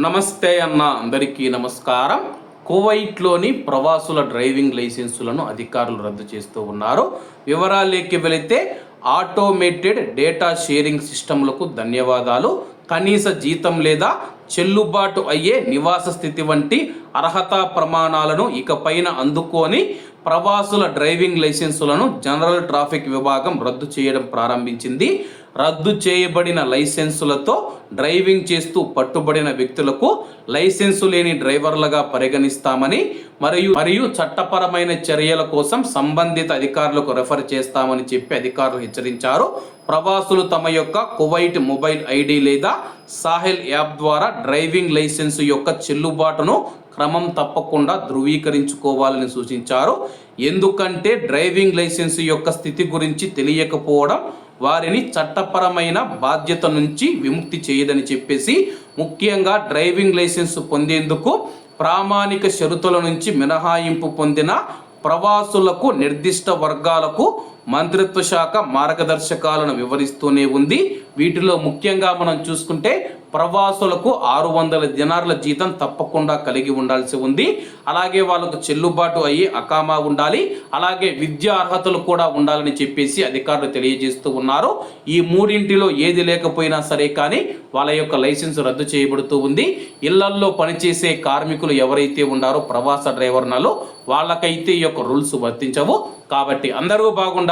నమస్తే అన్న అందరికీ నమస్కారం. కువైట్లోని ప్రవాసుల డ్రైవింగ్ లైసెన్సులను అధికారులు రద్దు చేస్తూ ఉన్నారు. వివరాలేకి వెళితే ఆటోమేటెడ్ డేటా షేరింగ్ సిస్టమ్లకు ధన్యవాదాలు. కనీస జీతం లేదా చెల్లుబాటు అయ్యే నివాస స్థితి వంటి అర్హతా ప్రమాణాలను ఇకపైన అందుకొని ప్రవాసుల డ్రైవింగ్ లైసెన్సులను జనరల్ ట్రాఫిక్ విభాగం రద్దు చేయడం ప్రారంభించింది. రద్దు చేయబడిన లైసెన్సులతో డ్రైవింగ్ చేస్తూ పట్టుబడిన వ్యక్తులకు లైసెన్సు లేని డ్రైవర్లుగా పరిగణిస్తామని మరియు మరియు చట్టపరమైన చర్యల కోసం సంబంధిత అధికారులకు రెఫర్ చేస్తామని చెప్పి అధికారులు హెచ్చరించారు. ప్రవాసులు తమ యొక్క కువైట్ మొబైల్ ఐడి లేదా సాహెల్ యాప్ ద్వారా డ్రైవింగ్ లైసెన్సు యొక్క చెల్లుబాటును క్రమం తప్పకుండా ధృవీకరించుకోవాలని సూచించారు. ఎందుకంటే డ్రైవింగ్ లైసెన్స్ యొక్క స్థితి గురించి తెలియకపోవడం వారిని చట్టపరమైన బాధ్యత నుంచి విముక్తి చేయదని చెప్పేసి ముఖ్యంగా డ్రైవింగ్ లైసెన్స్ పొందేందుకు ప్రామాణిక షరతుల నుంచి మినహాయింపు పొందిన ప్రవాసులకు నిర్దిష్ట వర్గాలకు మంత్రిత్వ శాఖ మార్గదర్శకాలను వివరిస్తూనే ఉంది. వీటిలో ముఖ్యంగా మనం చూసుకుంటే ప్రవాసులకు ఆరు వందల దినార్ల జీతం తప్పకుండా కలిగి ఉండాల్సి ఉంది. అలాగే వాళ్ళకు చెల్లుబాటు అయ్యి అకామా ఉండాలి. అలాగే విద్యా అర్హతలు కూడా ఉండాలని చెప్పేసి అధికారులు తెలియజేస్తూ ఉన్నారు. ఈ మూడింటిలో ఏది లేకపోయినా సరే కానీ వాళ్ళ యొక్క లైసెన్స్ రద్దు చేయబడుతూ ఉంది. ఇళ్ళల్లో పనిచేసే కార్మికులు ఎవరైతే ఉన్నారో ప్రవాస డ్రైవర్లలో వాళ్ళకైతే ఈ యొక్క రూల్స్ వర్తించవు. కాబట్టి అందరూ బాగుండాలి.